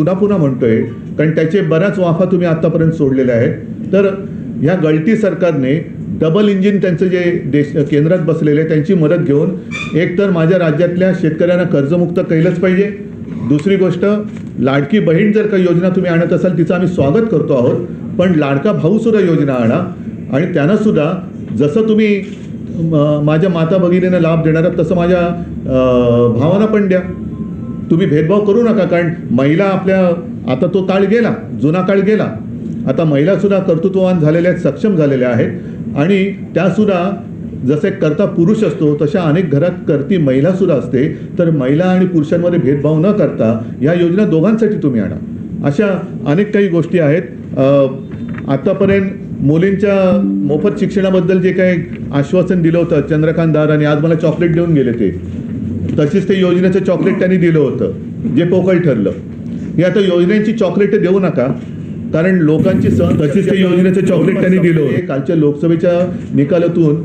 पुन्हा पुन्हा म्हणतोय कारण त्याचे बऱ्याच वाफा तुम्ही आतापर्यंत सोडलेल्या आहेत. तर ह्या गळती सरकारने डबल इंजिन त्यांचं जे देश केंद्रात बसलेले त्यांची मदत घेऊन एकतर माझ्या राज्यातल्या शेतकऱ्यांना कर्जमुक्त केलंच पाहिजे. दुसरी गोष्ट लाडकी बहीण जर काही योजना तुम्ही आणत असाल तिचं आम्ही स्वागत करतो आहोत पण लाडका भाऊसुद्धा योजना आणा. आणि त्यांनासुद्धा जसं तुम्ही माझ्या माता भगिनीनं लाभ देणार आहात तसं माझ्या भावांना पण द्या. तुम्ही भेदभाव करू नका कारण महिला आपल्या आता तो काळ गेला जुना काळ गेला. आता महिलासुद्धा कर्तृत्ववान झालेल्या आहेत सक्षम झालेल्या आहेत. आणि त्यासुद्धा जसे करता पुरुष असतो तशा अनेक घरात करती महिलासुद्धा असते. तर महिला आणि पुरुषांमध्ये भेदभाव न करता या योजना दोघांसाठी तुम्ही आणा. अशा अनेक काही गोष्टी आहेत. आत्तापर्यंत मुलींच्या मोफत शिक्षणाबद्दल जे काही आश्वासन दिलं होतं चंद्रकांत दार आणि आज मला चॉकलेट देऊन गेले ते. तशीच ते योजनेचं चॉकलेट त्यांनी दिलं होतं जे पोकळ ठरलं. हे आता योजनेची चॉकलेट देऊ नका कारण लोकांची सण तशीच ते योजनेचं चॉकलेट त्यांनी दिलं होतं. कालच्या लोकसभेच्या निकालातून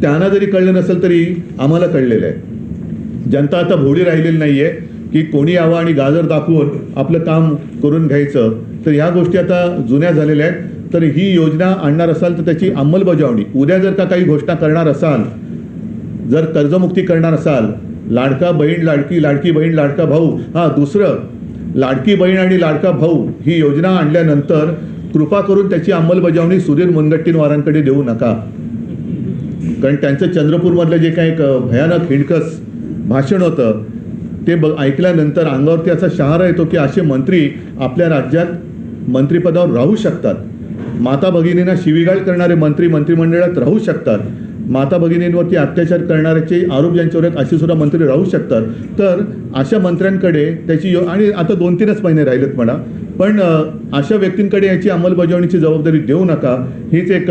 त्यांना जरी कळलं नसेल तरी आम्हाला कळलेलं आहे. जनता आता भोडी राहिलेली नाहीये की कोणी यावं आणि गाजर दाखवून आपलं काम करून घ्यायचं. तर ह्या गोष्टी आता जुन्या झालेल्या आहेत. तर ही योजना आणणार असाल तर त्याची अंमलबजावणी. उद्या जर का काही घोषणा करणार असाल जर कर्जमुक्ती करणार असाल लाडका बहीण लाडकी लाडकी बहीण लाडका भाऊ हा दुसरं लाडकी बहीण आणि लाडका भाऊ ही योजना आणल्यानंतर कृपा करून त्याची अंमलबजावणी सुधीर मुनगट्टीनवारांकडे देऊ नका. कारण त्यांचं चंद्रपूरमधलं जे काही एक भयानक हिणकस भाषण होतं ते ब ऐकल्यानंतर अंगावरती असा शहारा येतो की असे मंत्री आपल्या राज्यात मंत्रिपदावर राहू शकतात. माता भगिनींना शिवीगाळ करणारे मंत्री मंत्रिमंडळात राहू शकतात. माता भगिनींवरती अत्याचार करणाऱ्याचे आरोप ज्यांच्यावर आहेत असे सुद्धा मंत्री राहू शकतात. तर अशा मंत्र्यांकडे त्याची यो आणि आता दोन तीनच महिने राहिलेत म्हणा. पण अशा व्यक्तींकडे याची अंमलबजावणीची जबाबदारी देऊ नका. हीच एक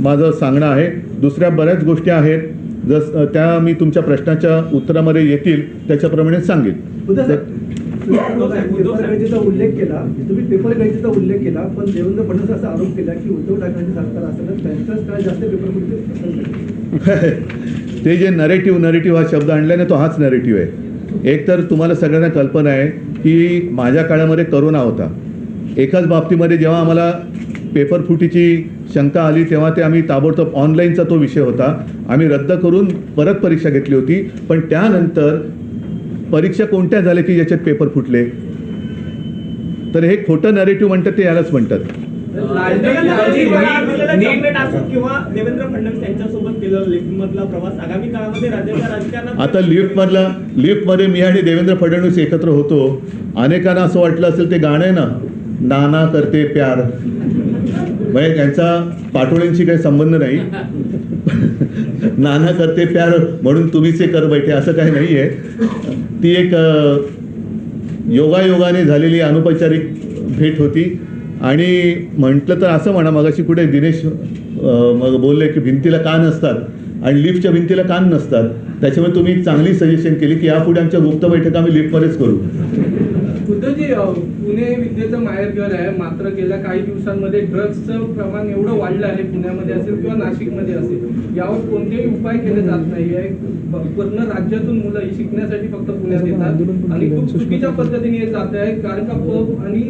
माझं सांगणं आहे. दुसऱ्या बऱ्याच गोष्टी आहेत. जस त्या मी तुमच्या प्रश्नाच्या उत्तरामध्ये येतील त्याच्याप्रमाणे सांगेन. उद्धव तर- उल्लेख केला तुम्ही पेपर गळतीचा उल्लेख केला पण देवेंद्र फडणवीस असा आरोप केला की उद्धव ठाकरेंचे सरकार असताना त्यांच्याच काय जास्त पेपर फुटले ते जे नरेटिव्ह नरेटिव्ह हा शब्द आणल्याने तो हाच नरेटिव्ह आहे एक तर तुम्हाला सगळ्यांना कल्पना आहे की माझ्या काळामध्ये करोना होता एकाच बाबतीमध्ये जेव्हा आम्हाला पेपर फुटीची शंका आली तेव्हा ते आम्ही ताबडतोब ऑनलाईनचा तो विषय होता आम्ही रद्द करून परत परीक्षा घेतली होती पण त्यानंतर परीक्षा कोणत्या झाल्या की याच्यात पेपर फुटले? तर हे खोटं नॅरेटिव्ह म्हणतात ते यालाच म्हणतात. आता लिफ्ट मधला लिफ्टमध्ये लिफ्टमधला मी आणि देवेंद्र फडणवीस एकत्र होतो. अनेकांना असं वाटलं असेल ते गाणं आहे ना नाना करते प्यार. म्हणजे त्यांचा पाटोळ्यांशी काही संबंध नाही. नाना करते प्यार म्हणून तुम्हीच हे कर बैठे असं काही नाहीये. ती एक योगायोगाने झालेली अनौपचारिक भेट होती. आणि म्हटलं तर असं म्हणा मगाशी कुठे दिनेश मग बोलले की भिंतीला कान असतात आणि लिफ्टच्या भिंतीला कान नसतात. त्याच्यामुळे तुम्ही एक चांगली सजेशन केली की यापुढे आमच्या गुप्त बैठका आम्ही लिफ्टमध्येच करू. अ, पुणे विद्येचं माहेरघर आहे मात्र गेल्या काही दिवसांमध्ये ड्रग्सचं प्रमाण एवढं वाढलं आहे पुण्यामध्ये असेल किंवा नाशिकमध्ये असेल यावर कोणतेही उपाय केले जात नाही. आहे पूर्ण राज्यातून मुलं ही शिकण्यासाठी फक्त पुण्यात येतात. आणि खूप चुकीच्या पद्धतीने हे जात आहे कारण का पब आणि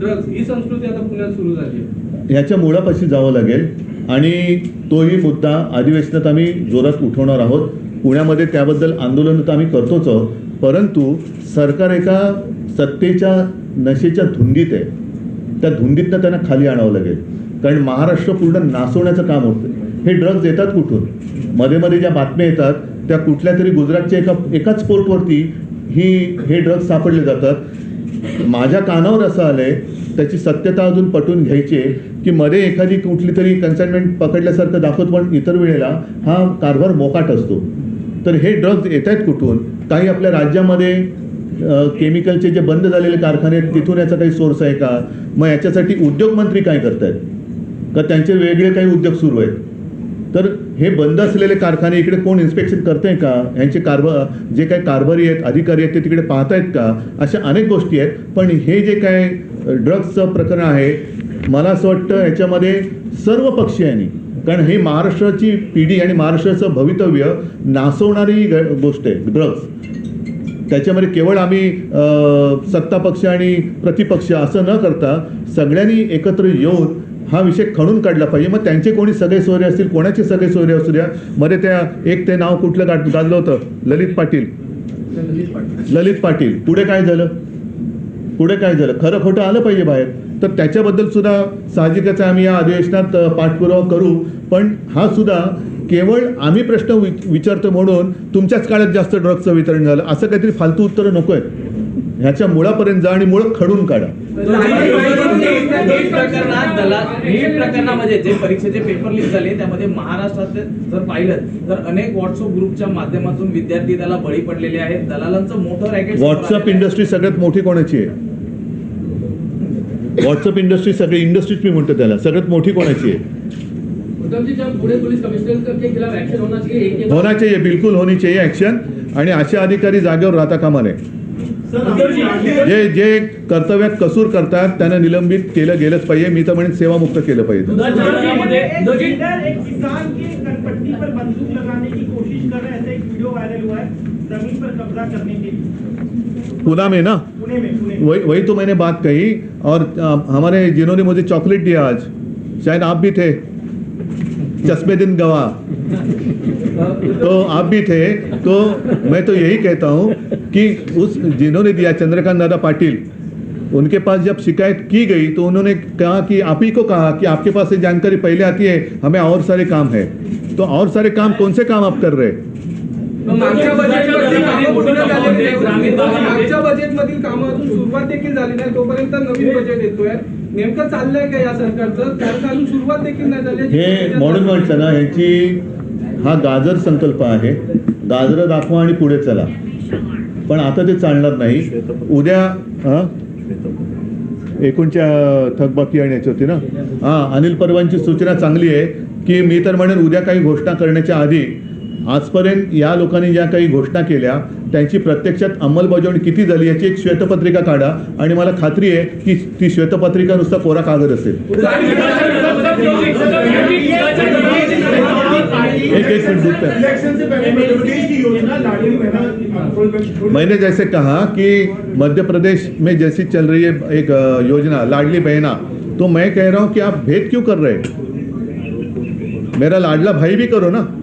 ड्रग्स ही संस्कृती आता पुण्यात सुरू झाली आहे. ह्याच्या मुळापाशी जावं लागेल. आणि तोही मुद्दा अधिवेशनात आम्ही जोरात उठवणार आहोत. पुण्यामध्ये त्याबद्दल आंदोलन तर आम्ही करतोच आहोत. परंतु सरकार एका सत्तेच्या नशेच्या धुंदीत आहे. त्या धुंदीतनं त्यांना खाली आणावं लागेल. कारण महाराष्ट्र पूर्ण नासवण्याचं काम होतं. हे ड्रग्ज येतात कुठून? मध्ये मध्ये ज्या बातम्या येतात त्या कुठल्या तरी गुजरातच्या एका एकाच पोर्टवरती ही हे ड्रग्ज सापडले जातात. माझ्या कानावर असं आलंय त्याची सत्यता अजून पटवून घ्यायची आहे की मध्ये एखादी कुठली तरी कन्साइनमेंट पकडल्यासारखं दाखवत पण इतर वेळेला हा कारभार मोकाट असतो. तर हे ड्रग्ज येत आहेत कुठून? काही आपल्या राज्यामध्ये केमिकलचे जे बंद झालेले कारखाने आहेत तिथून याचा काही सोर्स आहे का? मग याच्यासाठी उद्योगमंत्री काय करत आहेत का त्यांचे वेगळे काही उद्योग सुरू आहेत? तर हे बंद असलेले कारखाने इकडे कोण इन्स्पेक्शन करते का? यांचे कारभ जे काही कारभारी आहेत अधिकारी आहेत ते तिकडे पाहतायत का? अशा अनेक गोष्टी आहेत. पण हे जे काय ड्रग्सचं प्रकरण आहे मला असं वाटतं याच्यामध्ये सर्व पक्षीयांनी कारण ही महाराष्ट्राची पिढी आणि महाराष्ट्राचं भवितव्य नासवणारी ग- गोष्ट आहे ड्रग्स त्याच्यामध्ये केवळ आम्ही सत्ता पक्ष आणि प्रतिपक्ष असं न करता सगळ्यांनी एकत्र येऊन हा विषय खणून काढला पाहिजे. मग त्यांचे कोणी सगळे सोयरे असतील कोणाचे सगळे सोयरे असू द्या? मध्ये त्या एक ते नाव कुठलं गाठ गाजलं होतं? ललित पाटील. ललित पाटील. ललित पाटील. पुढे काय झालं? पुढे काय झालं? खरं खोटं आलं पाहिजे बाहेर. तर त्याच्याबद्दल सुद्धा साहजिकच आम्ही या अधिवेशनात पाठपुरावा करू. पण हा सुद्धा केवळ आम्ही प्रश्न विचारतो म्हणून तुमच्याच काळात जास्त ड्रग्सचं वितरण झालं. असं काहीतरी फालतू उत्तरं नको आहेत ह्याच्या मुळापर्यंत जा आणि मुळं खडून काढा. प्रकरणामध्ये जे परीक्षेचे पेपर लीक झाले त्यामध्ये महाराष्ट्रात जर पाहिलं तर अनेक व्हॉट्सअप ग्रुपच्या माध्यमातून विद्यार्थी त्याला बळी पडलेले आहेत. दलालांचं मोठं रॅकेट व्हॉट्सअप इंडस्ट्री सगळ्यात मोठी कोणाची आहे? व्हॉट्सअप इंडस्ट्री सगळी इंडस्ट्रीज मी म्हणतो त्याला. सगळ्यात मोठी कोणाची आहे? उत्तम जी जब पुणे पुलिस कमिश्नर के खिलाफ एक्शन होना चाहिए एक ये होना चाहिए बिलकुल होनी चाहिए ऍक्शन आणि असे अधिकारी जागेवर राहता कामा नये जे जे कर्तव्यात कसूर करतात त्यांना निलंबित केलं गेलंच पाहिजे. मी तर म्हणेन सेवामुक्त केलं पाहिजे. पुणे में ना? वही वही तो मैंने बात कही और हमारे जिन्होंने मुझे चॉकलेट दिया आज शायद आप भी थे। चश्मे दिन गवाह। तो आप भी थे तो मैं तो यही कहता हूँ कि उस जिन्होंने दिया चंद्रकांत दादा पाटिल उनके पास जब शिकायत की गई तो उन्होंने कहा कि आप ही को कहा कि आपके पास ये जानकारी पहले आती है हमें और सारे काम है। तो और सारे काम कौन से काम आप कर रहे हैं? मागच्या बजेटमधली कामं पूर्ण झालेली नाही. मागच्या बजेटमधील कामं अजून सुरुवात देखील झाली नाही. तोपर्यंत नवीन बजेट येतोय. नेमकं चाललंय का या सरकारचं? कारण अजून सुरुवात देखील नाही झाली हे मॉडर्न वर्ल्डचं ना ह्याची हा गाजर संकल्प आहे. गाजरं दाखवा आणि पुढे चला. पण आता ते चालणार नाही. उद्या हा एकूणच्या थकबाकी आणि याची होती ना? हा अनिल परवांची सूचना चांगली आहे की मी तर म्हणेन उद्या काही घोषणा करण्याच्या आधी आजपर्यंत या लोकांनी ज्या काही घोषणा केल्या त्यांची प्रत्यक्षात अंमलबजावणी किती झाली याची एक श्वेतपत्रिका काढा. आणि मला खात्री आहे की ती श्वेतपत्रिका नुसता कोरा कागद असेल. एक एक मिनट मैंने जैसे कहा कि मध्य प्रदेश में जैसी चल रही है एक योजना लाडली बहना तो मैं कह रहा हूं कि आप भेद क्यों कर रहे हैं? मेरा लाडला भाई भी करो ना।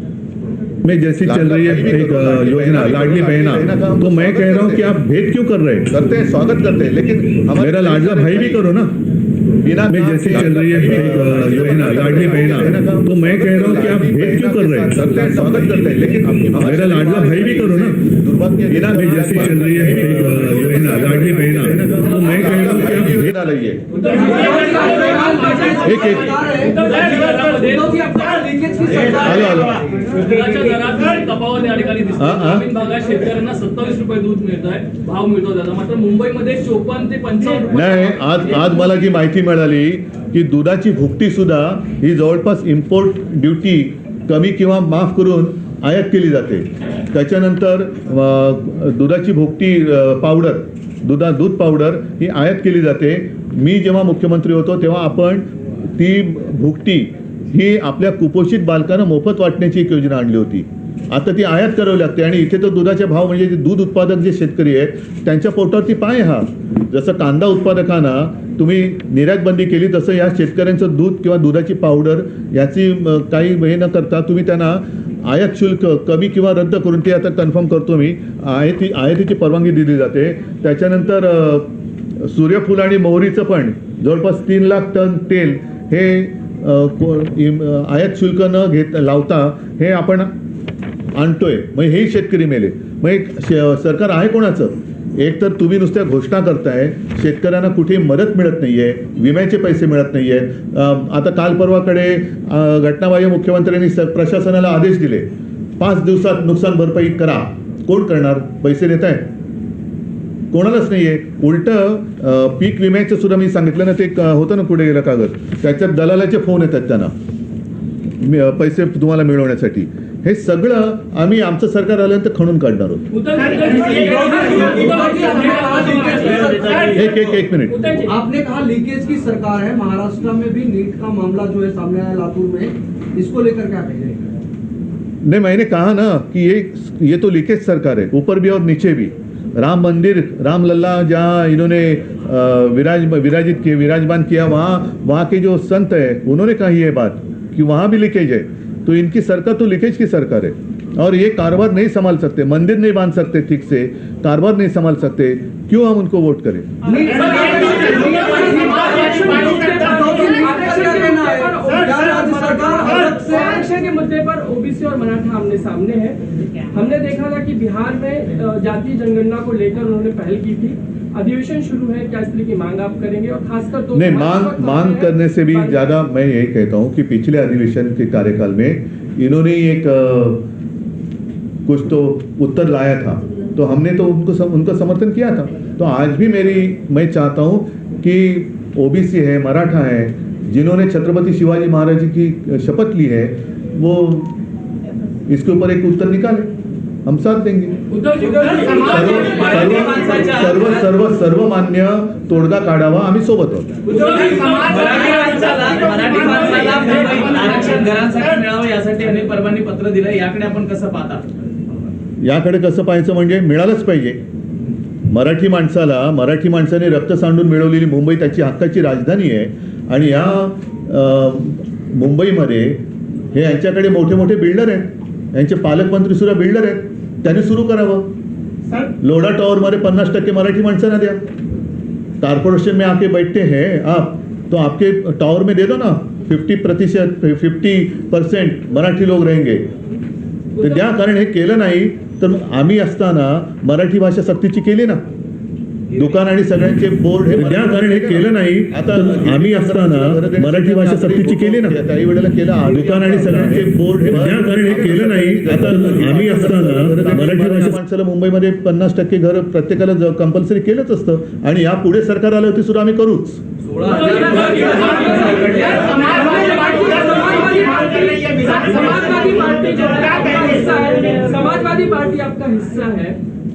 में जैसी चल रही है एक योजना लाडली बहना। तो मैं कह रहा हूँ कि आप भेद क्यों कर रहे हैं? करते हैं स्वागत करते हैं लेकिन मेरा लाडला भाई भी करो ना। बिना में जैसी चल रही है एक योजना लाडली बहना। तो मैं कह रहा हूँ कि आप भेद क्यों कर रहे हैं? करते हैं स्वागत करते हैं लेकिन मेरा लाडला भाई भी करो ना। बिना में जैसी चल रही है एक योजना लाडली बहना। तो मैं कह रहा हूँ कि आप भेद ना एक एक। Hello hello. दुधाच्या दरात तफावत या ठिकाणी दिसते. ग्रामीण भागात शेतकऱ्यांना सत्तावीस रुपये दूध मिळत आहे भाव मिळतो त्याचा. मात्र मुंबईमध्ये चोपन्न ते पंचावन्न रुपये नाही आज आज मला जी माहिती मिळाली की दुधाची भुकटी सुद्धा ही जवळपास इम्पोर्ट ड्युटी कमी किंवा माफ करून आयात केली जाते. त्याच्यानंतर दुधाची भुकटी पावडर दुधा दूध पावडर ही आयात केली जाते. मी जेव्हा मुख्यमंत्री होतो तेव्हा आपण ती भुकटी ही आपल्या कुपोषित बालकांना मोफत वाटण्याची एक योजना आणली होती. आता ती आयात करावी लागते आणि इथे तर दुधाचे भाव म्हणजे जे दूध उत्पादक जे शेतकरी आहेत त्यांच्या पोटावरती पाय हा. जसं कांदा उत्पादकांना तुम्ही निर्यात बंदी केली तसं या शेतकऱ्यांचं दूध किंवा दुधाची पावडर याची काही हे न करता तुम्ही त्यांना आयात शुल्क कमी किंवा रद्द करून ते आता कन्फर्म करतो मी आयाती आयातीची परवानगी दिली जाते. त्याच्यानंतर सूर्यफूल आणि मोहरीचं पण जवळपास तीन लाख टन तेल हे आयात शुल्क न घेत लावता हे आपण आणतोय. मग हेही शेतकरी मेले. मग एक शे- सरकार आहे कोणाचं? एक तर तुम्ही नुसत्या घोषणा करताय. शेतकऱ्यांना कुठेही मदत मिळत नाहीये. विम्याचे पैसे मिळत नाहीये. अं, आता काल परवाकडे घटनाबाह्य मुख्यमंत्र्यांनी स- प्रशासनाला आदेश दिले. पाच दिवसात नुकसान भरपाई करा. कोण करणार? पैसे देत आहे कोणालाच नाहीये. उलट पीक विम्याचं सुद्धा मी सांगितलं ना ते होतं ना पुढे गेलं कागद. त्याच्यात दलालाचे फोन येतात त्यांना. पैसे तुम्हाला मिळवण्यासाठी. हे सगळं आम्ही आमचं सरकार आल्यानंतर खणून काढणार आहोत. एक एक एक मिनिट. आपने कहा लीकेज की सरकार है. महाराष्ट्र में भी नीट का मामला जो है सामने आया लातूर में. इसको लेकर क्या कहेंगे? नहीं मैंने कहा ना कि ये ये तो लीकेज सरकार है. ऊपर भी और नीचे भी. राम मंदिर, राम लल्ला, जहाँ इन्होंने विराज, विराजित किए, विराजमान किया, वहाँ वहाँ के जो संत है, उन्होंने कही ये बात, कि वहाँ भी लीकेज है तो इनकी सरकार तो लीकेज की सरकार है। और ये कारोबार नहीं संभाल सकते, मंदिर नहीं बाँध सकते ठीक से, कारोबार नहीं संभाल सकते, क्यों हम उनको वोट करें आपका क्या कहना है क्या राज्य सरकार अलग से आरक्षण के मुद्दे पर ओबीसी और मराठा आमने सामने है। हमने देखा था कि बिहार में जातीय जनगणना को लेकर उन्होंने पहल की थी। अधिवेशन शुरू है क्या इसलिए की मांग आप करेंगे? और खासकर दो नहीं मांग मांग करने से भी ज़्यादा मैं यही कहता हूँ कि पिछले अधिवेशन के कार्यकाल में इन्होंने एक कुछ तो उत्तर लाया था। तो हमने तो उनको सम, उनका समर्थन किया था। तो आज भी मेरी मैं चाहता हूँ कि ओबीसी है मराठा है जिन्होंने छत्रपति शिवाजी महाराज जी की शपथ ली है वो इसके ऊपर एक उत्तर निकाले। हम साथ देंगे। सर्व सर्व सर्व सर्व सर्वमान्य तोडगा काढावा आम्ही सोबत आहोत. याकडे आपण कसं पाहता? याकडे कसं पाहायचं म्हणजे मिळालंच पाहिजे. मराठी माणसाला मराठी माणसाने रक्त सांडून मिळवलेली मुंबई त्याची हक्काची राजधानी आहे. आणि या मुंबईमध्ये हे यांच्याकडे मोठे मोठे बिल्डर आहेत. यांचे पालकमंत्री सुद्धा बिल्डर आहेत. त्यांनी सुरू करावं. लोढा टॉवरमध्ये पन्नास टक्के मराठी माणसांना द्या. कारपोरेशन में आके बैठते हैं आप. तो आपके टावर में दे दो ना. फिफ्टी प्रतिशत फिफ्टी परसेंट मराठी लोक रहेंगे. तर द्या कारण हे केलं नाही तर आम्ही असताना मराठी भाषा सक्तीची केली ना. दुकान आणि सगळ्यांचे बोर्ड हे द्या कारण हे केलं. नाही आता आम्ही असताना मराठी भाषा सक्तीची केली ना. काही वेळेला केलं दुकान आणि सगळ्यांचे बोर्ड हे द्या कारण हे केलं नाही आता आम्ही असताना मराठी भाषा माणसाला मुंबईमध्ये पन्नास टक्के घर प्रत्येकाला कंपल्सरी केलंच असतं. आणि या पुढे सरकार आलं होती सुद्धा आम्ही करूच. समाजवादी पार्टी आपका हिस्सा है.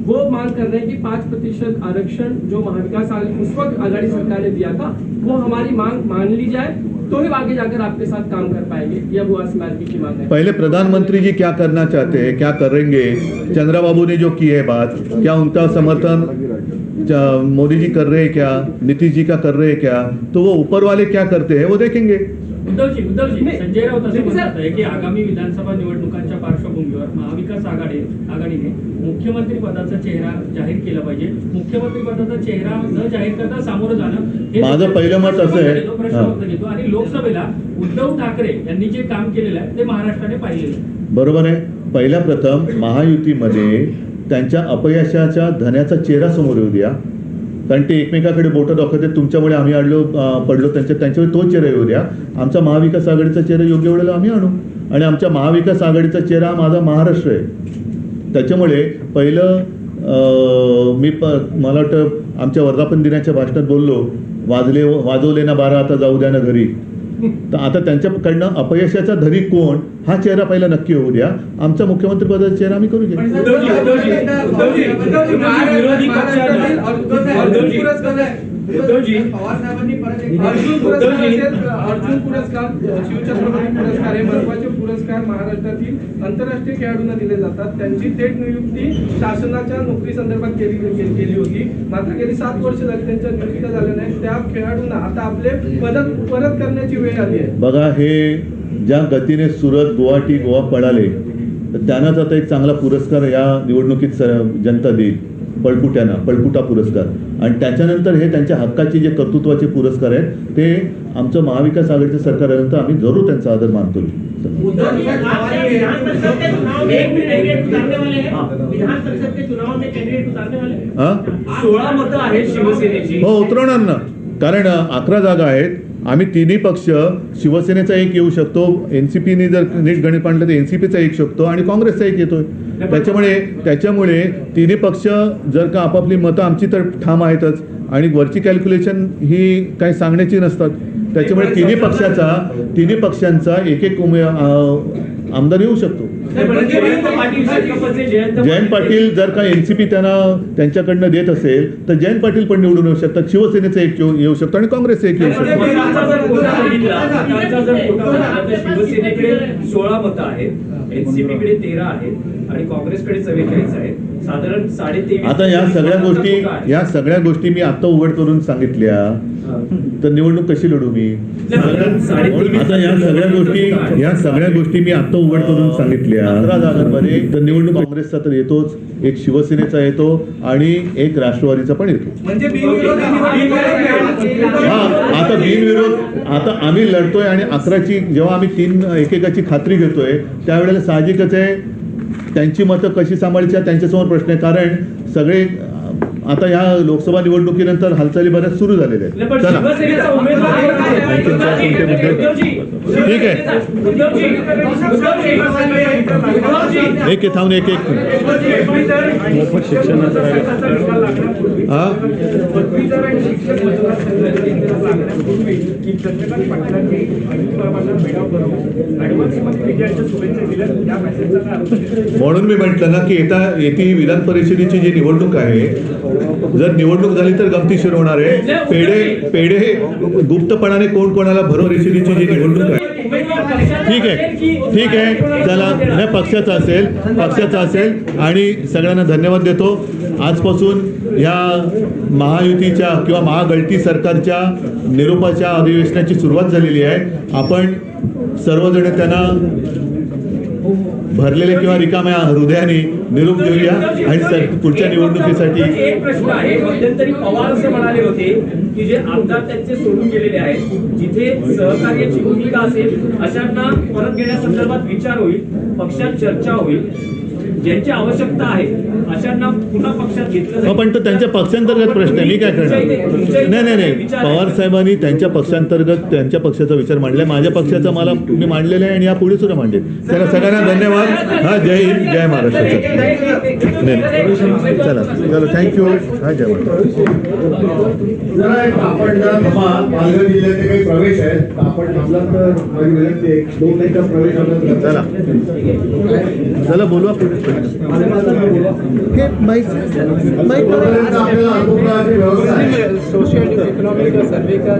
वो मांग कर रहे हैं कि पाँच प्रतिशत आरक्षण जो महाविकास उस वक्त आघाड़ी सरकार ने दिया था, वो हमारी मांग मान ली जाए तो ही आगे जाकर आपके साथ काम कर पाएँगे। यह वो आसमान की मांग है। पहले प्रधानमंत्री जी क्या करना चाहते हैं, क्या करेंगे? चंद्रबाबू ने जो की है बात, क्या उनका समर्थन मोदी जी कर रहे हैं क्या? नीतीश जी का कर रहे हैं क्या? तो वो ऊपर वाले क्या करते हैं, वो देखेंगे। उद्धव जी उद्धव जी नाही. संजय राऊत असं नाही, म्हणत आहे की आगामी विधानसभा निवडणुकांच्या पार्श्वभूमीवर महाविकास आघाडी आघाडीने मुख्यमंत्री पदाचा चेहरा जाहीर केला पाहिजे. मुख्यमंत्री पदाचा चेहरा न जाहीर करता सामोरं जाणं हे माझं पहिलं मत असं आहे- प्रश्न हां. घेतो. आणि लोकसभेला उद्धव ठाकरे यांनी जे काम केलेलं आहे ते महाराष्ट्राने पाहिलेलं आहे. बरोबर आहे. पहिल्या प्रथम महायुतीमध्ये त्यांच्या अपयशाच्या धन्याचा चेहरा समोर येऊ द्या. कारण ते एकमेकाकडे बोटं दाखवते तुमच्यामुळे आम्ही अडलो पडलो त्यांच्या त्यांच्यावर तो चेहरा येऊ द्या. आमचा महाविकास आघाडीचा चेहरा योग्य वेळेला आम्ही आणू. आणि आमच्या महाविकास आघाडीचा चेहरा माझा महाराष्ट्र आहे. त्याच्यामुळे पहिलं मी प मला वाटतं आमच्या वर्धापन दिनाच्या भाषणात बोललो वाजले वाजवले ना बारा आता जाऊ द्या ना घरी. तर आता त्यांच्याकडनं अपयशाचा धरी कोण हा चेहरा पहिला नक्की होऊ द्या आमचा मुख्यमंत्री पदाचा चेहरा आम्ही करू द्या जी, विरोधी पक्षाला उद्धव जी, उद्धव जी, अर्जुन पुरस्कार अर्जुन पुरस्कार शिवछत्रपती पुरस्कार हे महत्त्वाचे पुरस्कार महाराष्ट्रातील आंतरराष्ट्रीय खेळाडूंना दिले जातात. त्यांची थेट नियुक्ती शासनाच्या नोकरी संदर्भात केली केली होती. मात्र गेली सात वर्ष झाली त्यांच्या नियुक्त्या झाल्या नाही त्या खेळाडूंना आता आपले पदक परत करण्याची वेळ आली आहे. बघा हे ज्या गतीने सुरत गुवाहाटी गोवा पळाले तर त्यांनाच आता एक चांगला पुरस्कार या निवडणुकीत जनता देईल. पळकुट्यांना पळकुटा पुरस्कार. आणि त्याच्यानंतर हे त्यांच्या हक्काचे जे कर्तृत्वाचे पुरस्कार आहेत ते आमचं महाविकास आघाडीचं सरकार आल्यानंतर आम्ही जरूर त्यांचा आदर मानतो. उद्धव जी, आप क्या विधान परिषद के चुनाव में एक भी कैंडिडेट उतारने वाले हैं विधान परिषद के चुनाव में कैंडिडेट उतारने वाले हैं? हां सोळा मतं आहेत शिवसेनेची. हो उतरवणार ना. कारण अकरा जागा आहेत. आम्ही तिन्ही पक्ष शिवसेनेचा एक येऊ शकतो एन सी पीने जर नीट गणित मांडलं तर एन सी पीचा एक शकतो आणि काँग्रेसचा एक येतोय. त्याच्यामुळे त्याच्यामुळे तिन्ही पक्ष जर का आपापली मतं आमची तर ठाम आहेतच आणि वरची कॅल्क्युलेशन ही काही सांगण्याची नसतात. त्याच्यामुळे तिन्ही पक्षाचा तिन्ही पक्षांचा एक एक उमे आमदार येऊ शकतो. जयंत पाटील जर का एनसीपी त्यांना त्यांच्याकडनं देत असेल तर जयंत पाटील पण निवडून येऊ शकतात. शिवसेनेचा एक येऊ येऊ शकतो आणि काँग्रेसचा एक येऊ शकतो. सोळा मतं आहेत एनसीपी कडे तेरा आहेत आणि काँग्रेसकडे चव्वेचाळीस आहेत. साधारण साडेतेवीस आता या सगळ्या गोष्टी या सगळ्या गोष्टी मी आता उघड करून सांगितल्या. तर निवडणूक कशी लढू मी? आता या सगळ्या गोष्टी या सगळ्या गोष्टी मी आता उघड करून सांगितल्या. तर निवडणूक काँग्रेसचा तर येतोच एक शिवसेनेचा येतो आणि एक राष्ट्रवादीचा पण येतो. म्हणजे हा आता बिनविरोध आता आम्ही लढतोय आणि अकराची जेव्हा आम्ही तीन एकेकाची खात्री घेतोय त्यावेळेला साहजिकच आहे त्यांची मतं कशी सांभाळायची त्यांच्यासमोर प्रश्न आहे. कारण सगळे आता या लोकसभा निवडणुकीनंतर हालचाली बऱ्याच सुरू झालेल्या आहेत. चला. ठीक आहे. एक थांबून एक एक हा? म्हणून मी म्हटलं ना की येता येती ही विधान परिषदेची जी निवडणूक आहे जर निवडणूक झाली तर गमतीशीर होणार आहे. पेढे पेढे गुप्तपणाने कोण कोणाला भरो रेषेची जी निवडणूक आहे. ठीक आहे ठीक आहे. चला नाही पक्षाचा असेल पक्षाचा असेल. आणि सगळ्यांना धन्यवाद देतो. आजपासून या महायुतीच्या किंवा महागळती सरकारच्या निरोपाच्या अधिवेशनाची सुरुवात झालेली आहे. आपण सर्वजण त्यांना भरलेल्या किंवा रिकाम्या हृदयाने निरोप देऊया. आणि पुढच्या निवडणुकीसाठी एक प्रश्न आहे. मध्यंतरी पवार असे म्हणाले होते की जे आमदार त्यांचे सोडून गेलेले आहेत जिथे सहकार्याची भूमिका असेल अशांना परत घेण्यासंदर्भात विचार होईल पक्षात चर्चा होईल. ज्यांची आवश्यकता आहे अशांना पुन्हा पक्षात घेतलं हो. पण तो त्यांच्या पक्षांतर्गत प्रश्न आहे. मी काय करणार? नाही नाही नाही. पवार साहेबांनी त्यांच्या पक्षांतर्गत त्यांच्या पक्षाचा विचार मांडलाय. माझ्या पक्षाचा मला मी मांडलेला आहे आणि या पुढे सुद्धा मांडेल चला सगळ्यांना धन्यवाद. हा जय हिंद जय महाराष्ट्र. नाही चला. चला थँक्यू हा जय महाराष्ट्र. जरा एक आपण जरा थांबा. पालघर जिल्ह्याचे काही प्रवेश आहेत. तर आपण थांबला तर माझी विनंती आहे. दोन मिनिटं प्रवेश आपल्याला चला. चला बोलवा पुढे तोपर्यंत आपल्याला अल्पकाळाची व्यवस्था आहे सोशियल इकोनॉमिक सर्वे का